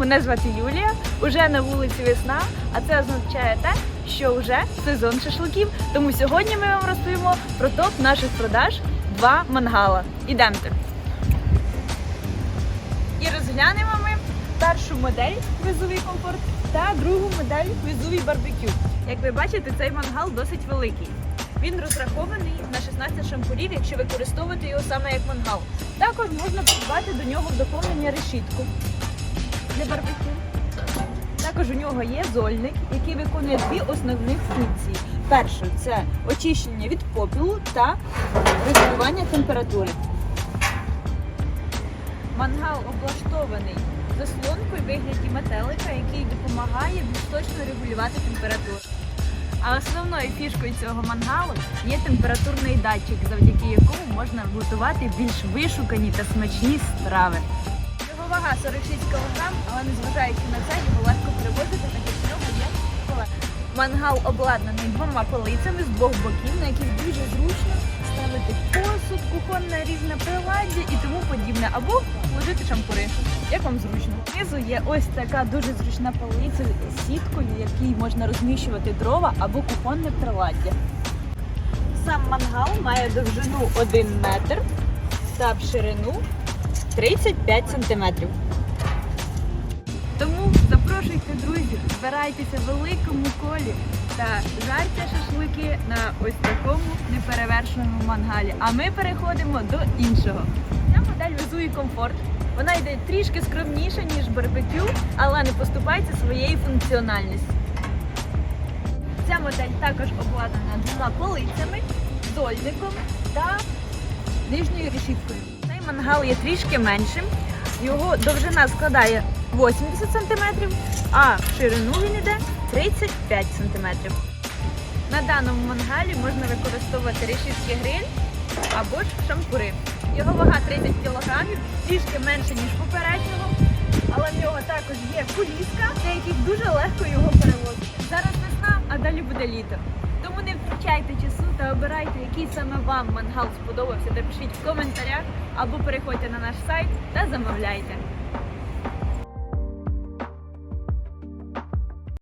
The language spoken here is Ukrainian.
Мене звати Юлія. Уже на вулиці весна, а це означає те, що вже сезон шашликів. Тому сьогодні ми вам розповімо про топ наших продаж два мангала. Ідемте. І розглянемо ми першу модель візовий комфорт та другу модель візовий барбекю. Як ви бачите, цей мангал досить великий. Він розрахований на 16 шампурів, якщо використовувати його саме як мангал. Також можна придбати до нього в доповнення решітку для барбекю. Також у нього є зольник, який виконує дві основних функції. Перша це очищення від попілу та регулювання температури. Мангал облаштований заслонкою в вигляді метелика, який допомагає більш точно регулювати температуру. А основною фішкою цього мангалу є температурний датчик, завдяки якому можна готувати більш вишукані та смачні страви. Вага 46 кг, але незважаючи на це, його легко перевозити, так як в нього є колеса. Мангал обладнаний двома полицями з двох боків, на яких дуже зручно ставити посуд, кухонне різне приладдя і тому подібне, або ложити шампури, як вам зручно. Знизу є ось така дуже зручна полиця з сіткою, якій можна розміщувати дрова або кухонне приладдя. Сам мангал має довжину 1 метр та в ширину 35 сантиметрів. Тому запрошуйте друзів, збирайтеся в великому колі та жарте шашлики на ось такому неперевершеному мангалі. А ми переходимо до іншого. Ця модель везує комфорт. Вона йде трішки скромніше, ніж барбекю, але не поступається своєю функціональністю. Ця модель також обладнана двома полицями, дольником та нижньою решіткою. Мангал є трішки меншим. Його довжина складає 80 см, а в ширину він йде 35 см. На даному мангалі можна використовувати решітки гриль або ж шампури. Його вага 30 кг, трішки менше, ніж попереднього, але в нього також є куліска, для яких дуже легко його перевозити. Зараз весна, а далі буде літо. Тому не втрачайте часу та обирайте, який саме вам мангал сподобався, та пишіть в коментарях або переходьте на наш сайт та замовляйте.